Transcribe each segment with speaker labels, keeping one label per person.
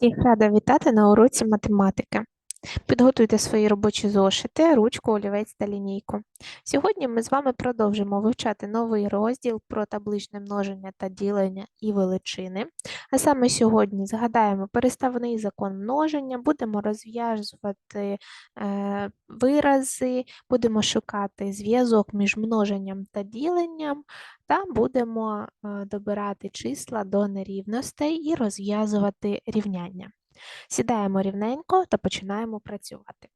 Speaker 1: Всіх рада вітати на уроці математики. Підготуйте свої робочі зошити, ручку, олівець та лінійку. Сьогодні ми з вами продовжимо вивчати новий розділ про табличне множення та ділення і величини. А саме сьогодні згадаємо переставний закон множення, будемо розв'язувати е, вирази, будемо шукати зв'язок між множенням та діленням, та будемо е, добирати числа до нерівностей і розв'язувати рівняння. Сідаємо рівненько та починаємо працювати.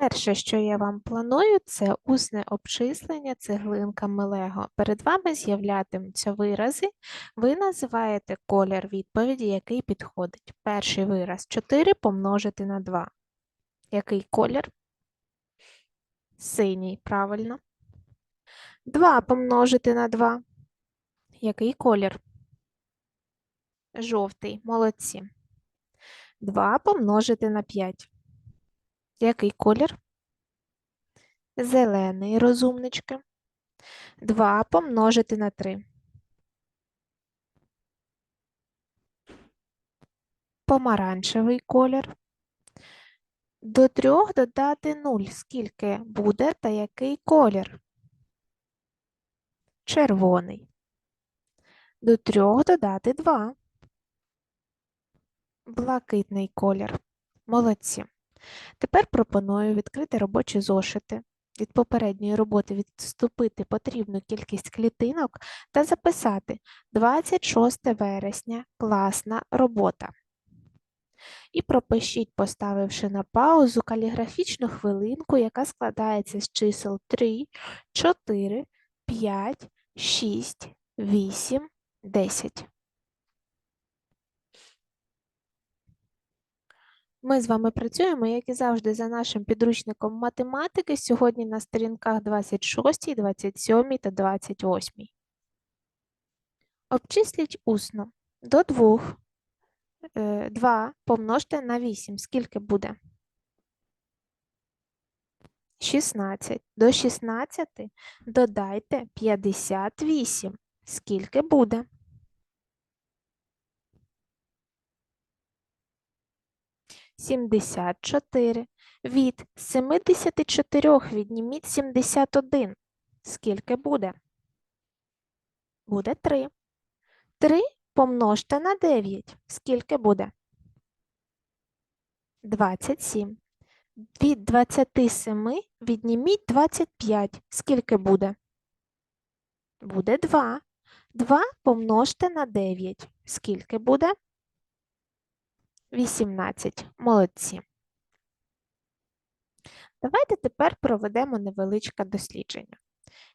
Speaker 1: Перше, що я вам планую, це усне обчислення цеглинками Лего. Перед вами з'являтимуться вирази. Ви називаєте колір відповіді, який підходить. Перший вираз 4 помножити на 2. Який колір? Синій, правильно. 2 помножити на 2. Який колір? Жовтий, молодці. 2 помножити на 5. Який колір? Зелений, розумнички. 2 помножити на 3. Помаранчевий колір. До 3 додати 0. Скільки буде та який колір? Червоний. До 3 додати 2. Блакитний колір. Молодці. Тепер пропоную відкрити робочі зошити. Від попередньої роботи відступити потрібну кількість клітинок та записати 26 вересня класна робота. І пропишіть, поставивши на паузу каліграфічну хвилинку, яка складається з чисел 3, 4, 5, 6, 8, 10. Ми з вами працюємо, як і завжди, за нашим підручником математики. Сьогодні на сторінках 26, 27 та 28. Обчисліть усно. До 2. 2 помножте на 8. Скільки буде? 16. До 16 додайте 58. Скільки буде? 74. Від 74 відніміть 71. Скільки буде? Буде 3. 3 помножте на 9. Скільки буде? 27. Від 27 відніміть 25. Скільки буде? Буде 2. 2 помножте на 9. Скільки буде? 18. Молодці. Давайте тепер проведемо невеличке дослідження.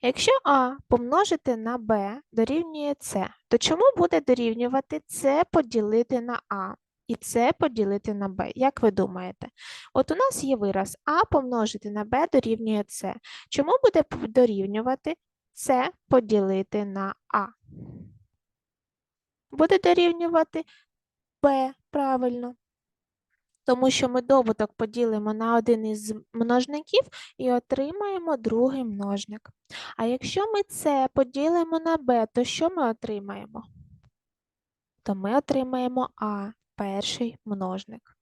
Speaker 1: Якщо А помножити на Б дорівнює С, то чому буде дорівнювати С поділити на А і С поділити на Б? Як ви думаєте? От у нас є вираз А помножити на Б дорівнює С. Чому буде дорівнювати С поділити на А? Буде дорівнювати Б, правильно. Тому що ми добуток поділимо на один із множників і отримаємо другий множник. А якщо ми це поділимо на b, то що ми отримаємо? То ми отримаємо А, перший множник.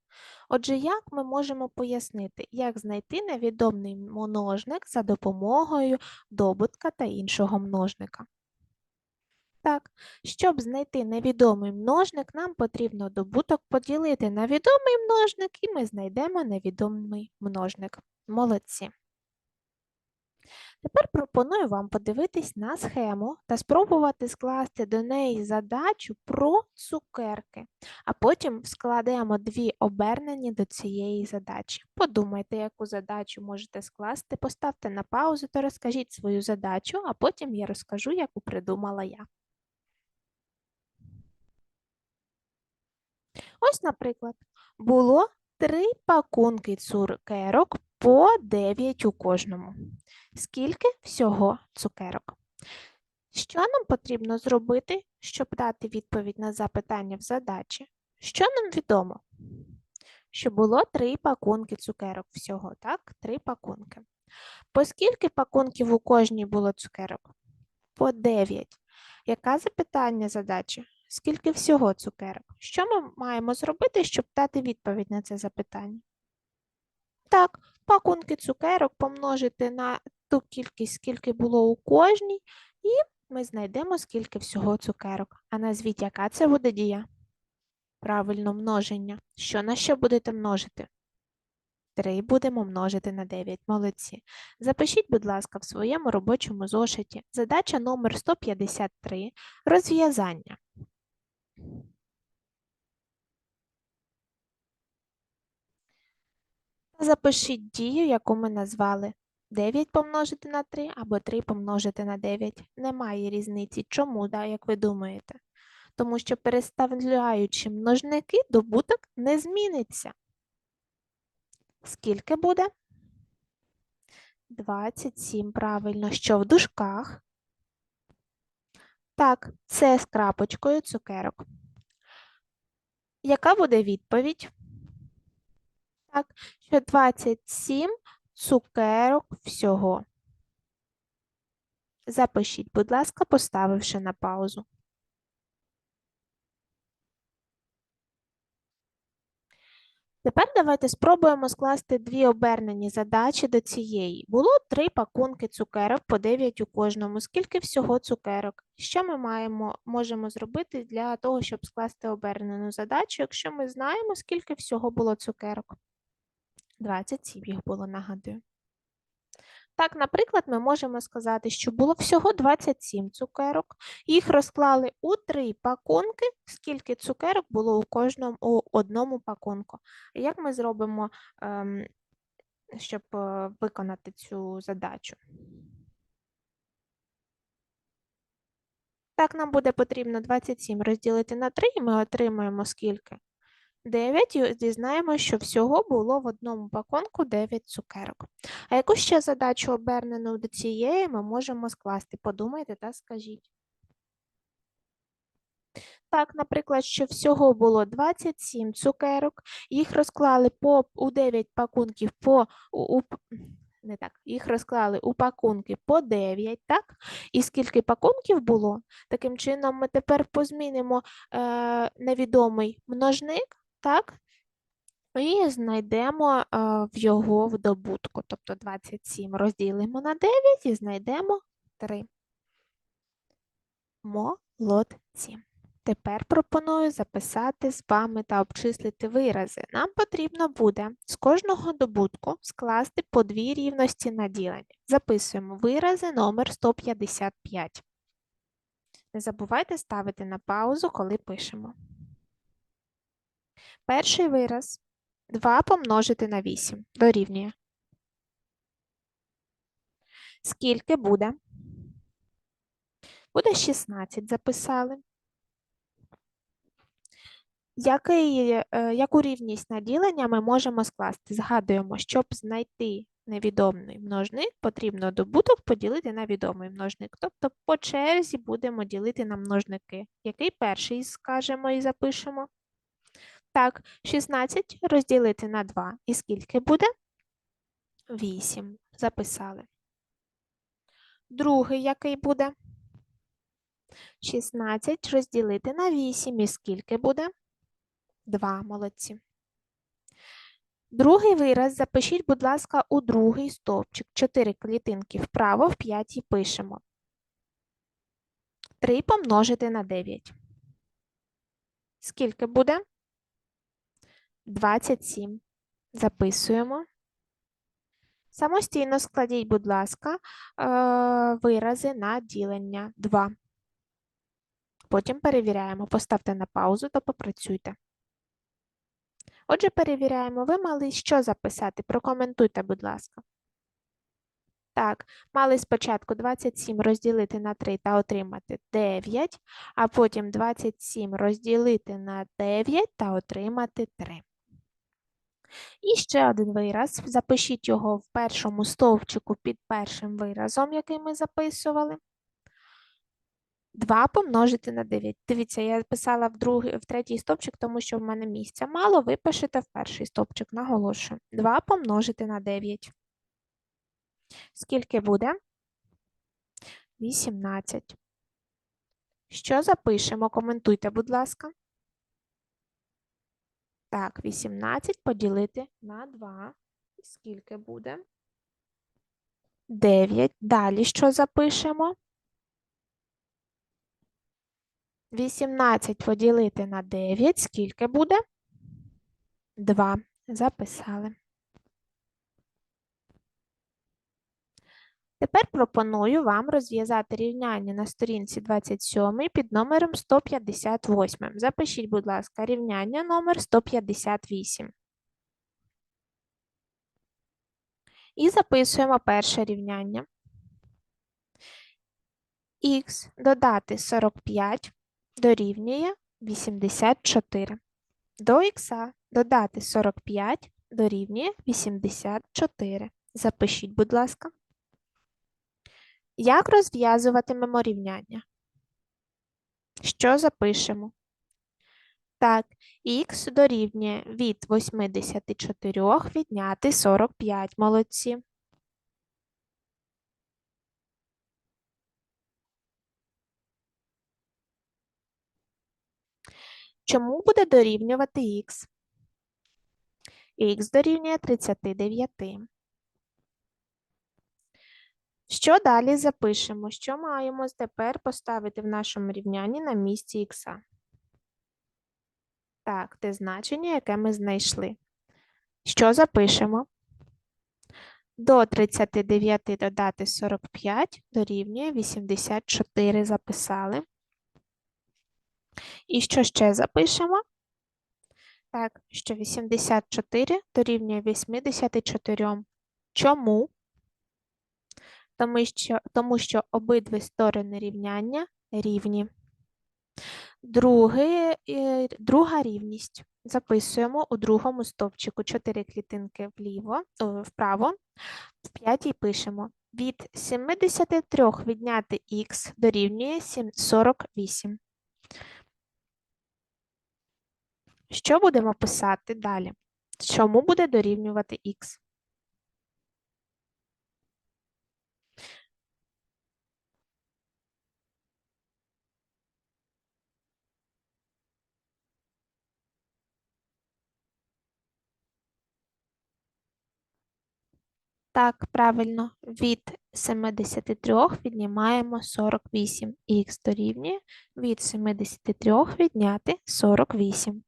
Speaker 1: Отже, як ми можемо пояснити, як знайти невідомий множник за допомогою добутка та іншого множника? Так, щоб знайти невідомий множник, нам потрібно добуток поділити на відомий множник, і ми знайдемо невідомий множник. Молодці. Тепер пропоную вам подивитись на схему та спробувати скласти до неї задачу про цукерки, а потім складемо дві обернені до цієї задачі. Подумайте, яку задачу можете скласти, поставте на паузу та розкажіть свою задачу, а потім я розкажу, яку придумала я. Ось, наприклад, було три пакунки цукерок по 9 у кожному. Скільки всього цукерок? Що нам потрібно зробити, щоб дати відповідь на запитання в задачі? Що нам відомо? Що було три пакунки цукерок всього, так? Три пакунки. По скільки пакунків у кожній було цукерок? по 9. Яка запитання задачі? Скільки всього цукерок? Що ми маємо зробити, щоб дати відповідь на це запитання? Так, пакунки цукерок помножити на ту кількість, скільки було у кожній, і ми знайдемо, скільки всього цукерок. А назвіть, яка це буде дія? Правильно, множення. Що на що будете множити? 3 будемо множити на 9. Молодці. Запишіть, будь ласка, в своєму робочому зошиті. Задача номер 153. Розв'язання. Запишіть дію, яку ми назвали 9 помножити на 3 або 3 помножити на 9. Немає різниці. Чому, да, як ви думаєте? Тому що переставляючи множники, добуток не зміниться. Скільки буде? 27, правильно. Що в дужках? Так, це з крапочкою цукерок. Яка буде відповідь? Так, що 27 цукерок всього. Запишіть, будь ласка, поставивши на паузу. Тепер давайте спробуємо скласти дві обернені задачі до цієї. Було три пакунки цукерок по 9 у кожному. Скільки всього цукерок? Що ми маємо, можемо зробити для того, щоб скласти обернену задачу, якщо ми знаємо, скільки всього було цукерок? 27 їх було, нагадую. Так, наприклад, ми можемо сказати, що було всього 27 цукерок. Їх розклали у три пакунки, скільки цукерок було у кожному у одному пакунку. Як ми зробимо, ем, щоб е, виконати цю задачу? Так, нам буде потрібно 27 розділити на 3, і ми отримаємо скільки? 9 і дізнаємося, що всього було в одному пакунку 9 цукерок. А яку ще задачу обернену до цієї ми можемо скласти? Подумайте та скажіть. Так, наприклад, що всього було 27 цукерок, їх розклали по, у 9 пакунків по у, не так, їх розклали у пакунки по 9, так? І скільки пакунків було? Таким чином, ми тепер позмінимо е, невідомий множник, так? І знайдемо е, в його в добутку. Тобто 27 розділимо на 9 і знайдемо 3. Молодці. Тепер пропоную записати з вами та обчислити вирази. Нам потрібно буде з кожного добутку скласти по дві рівності на ділення. Записуємо вирази номер 155. Не забувайте ставити на паузу, коли пишемо. Перший вираз 2 помножити на 8 дорівнює. Скільки буде? Буде 16, записали. Який, е, яку рівність на ділення ми можемо скласти? Згадуємо, щоб знайти невідомий множник, потрібно добуток поділити на відомий множник. Тобто по черзі будемо ділити на множники. Який перший скажемо і запишемо? Так, 16 розділити на 2. І скільки буде? 8. Записали. Другий який буде? 16 розділити на 8. І скільки буде? 2. Молодці. Другий вираз запишіть, будь ласка, у другий стовпчик. 4 клітинки вправо, в п'ятій пишемо. 3 помножити на 9. Скільки буде? 27. Записуємо. Самостійно складіть, будь ласка, е, вирази на ділення 2. Потім перевіряємо. Поставте на паузу та попрацюйте. Отже, перевіряємо. Ви мали що записати? Прокоментуйте, будь ласка. Так, мали спочатку 27 розділити на 3 та отримати 9, а потім 27 розділити на 9 та отримати 3. І ще один вираз. Запишіть його в першому стовпчику під першим виразом, який ми записували. 2 помножити на 9. Дивіться, я писала в другий, в третій стовпчик, тому що в мене місця мало. Ви пишете в перший стовпчик, наголошую. 2 помножити на 9. Скільки буде? 18. Що запишемо? Коментуйте, будь ласка. Так, 18 поділити на 2. Скільки буде? 9. Далі що запишемо? 18 поділити на 9. Скільки буде? 2. Записали. Тепер пропоную вам розв'язати рівняння на сторінці 27 під номером 158. Запишіть, будь ласка, рівняння номер 158. І записуємо перше рівняння. Х додати 45 дорівнює 84. До х додати 45 дорівнює 84. Запишіть, будь ласка. Як розв'язуватимемо рівняння? Що запишемо? Так, х дорівнює від 84 відняти 45. Молодці. Чому буде дорівнювати х? х дорівнює 39. Що далі запишемо? Що маємо тепер поставити в нашому рівнянні на місці х? Так, те значення, яке ми знайшли. Що запишемо? До 39 додати 45 дорівнює 84 записали. І що ще запишемо? Так, що 84 дорівнює 84. Чому? Тому що, тому що обидві сторони рівняння рівні. Друге, е, друга рівність. Записуємо у другому стовпчику 4 клітинки вліво, вправо, в п'ятій пишемо. Від 73 відняти х дорівнює 48. Що будемо писати далі? Чому буде дорівнювати х? Так, правильно, від 73 віднімаємо 48. Х дорівнює від 73 відняти 48.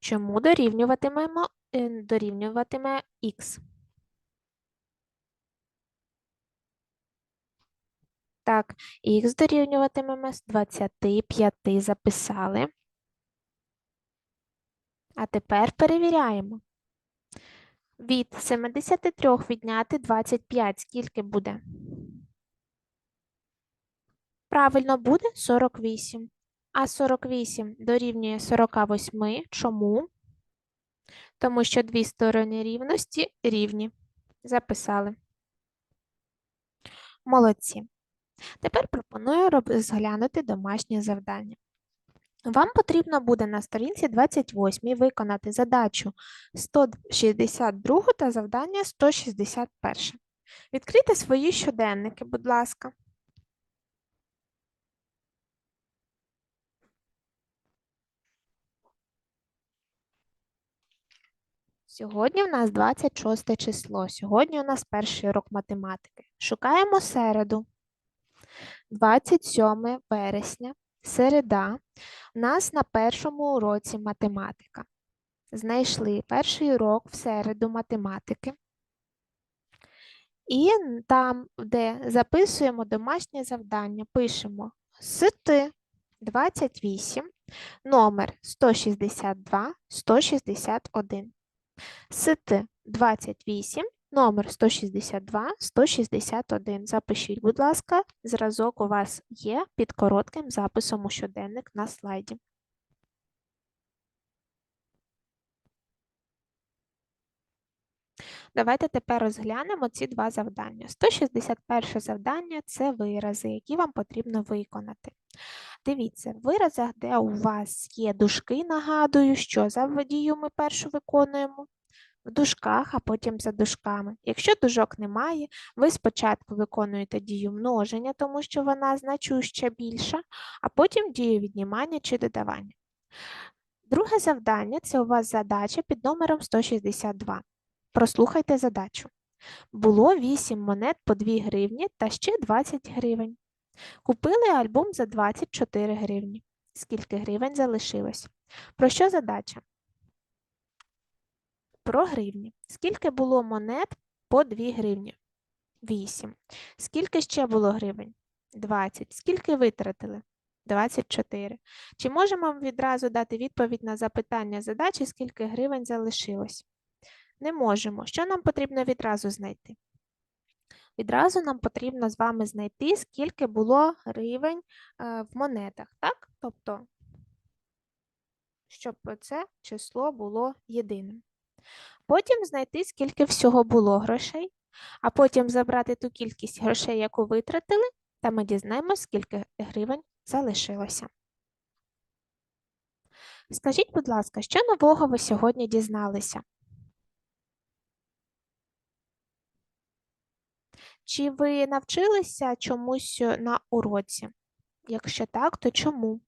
Speaker 1: Чому дорівнюватимемо, е, дорівнюватиме х? Так, х дорівнюватимемо з 25 записали. А тепер перевіряємо. Від 73 відняти 25. Скільки буде? Правильно, буде 48. А 48 дорівнює 48. Чому? Тому що дві сторони рівності рівні. Записали. Молодці. Тепер пропоную розглянути домашнє завдання. Вам потрібно буде на сторінці 28 виконати задачу 162 та завдання 161. Відкрийте свої щоденники, будь ласка. Сьогодні в нас 26 число. Сьогодні у нас перший урок математики. Шукаємо середу. 27 вересня, середа. У нас на першому уроці математика. Знайшли перший урок в середу математики. І там, де записуємо домашнє завдання, пишемо СТ 28, номер 162, 161. СТ 28, номер 162, 161. Запишіть, будь ласка, зразок у вас є під коротким записом у щоденник на слайді. Давайте тепер розглянемо ці два завдання. 161 завдання це вирази, які вам потрібно виконати. Дивіться, в виразах, де у вас є дужки, нагадую, що за водію ми першу виконуємо. В дужках, а потім за дужками. Якщо дужок немає, ви спочатку виконуєте дію множення, тому що вона значуща більша, а потім дію віднімання чи додавання. Друге завдання це у вас задача під номером 162. Прослухайте задачу. Було 8 монет по 2 гривні та ще 20 гривень. Купили альбом за 24 гривні. Скільки гривень залишилось? Про що задача? Про гривні. Скільки було монет по 2 гривні? 8. Скільки ще було гривень? 20. Скільки витратили? 24. Чи можемо відразу дати відповідь на запитання задачі, скільки гривень залишилось? Не можемо. Що нам потрібно відразу знайти? Відразу нам потрібно з вами знайти, скільки було гривень е, в монетах, так? Тобто, щоб це число було єдиним. Потім знайти, скільки всього було грошей, а потім забрати ту кількість грошей, яку витратили, та ми дізнаємося, скільки гривень залишилося. Скажіть, будь ласка, що нового ви сьогодні дізналися? Чи ви навчилися чомусь е, на уроці? Якщо так, то чому?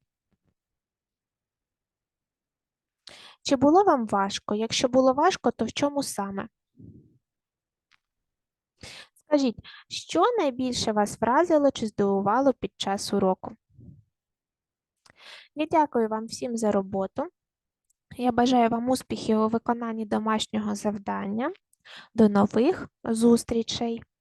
Speaker 1: Чи було вам важко? Якщо було важко, то в чому саме? Скажіть, що найбільше вас вразило чи здивувало під час уроку? Я дякую вам всім за роботу. Я бажаю вам успіхів у виконанні домашнього завдання. До нових зустрічей!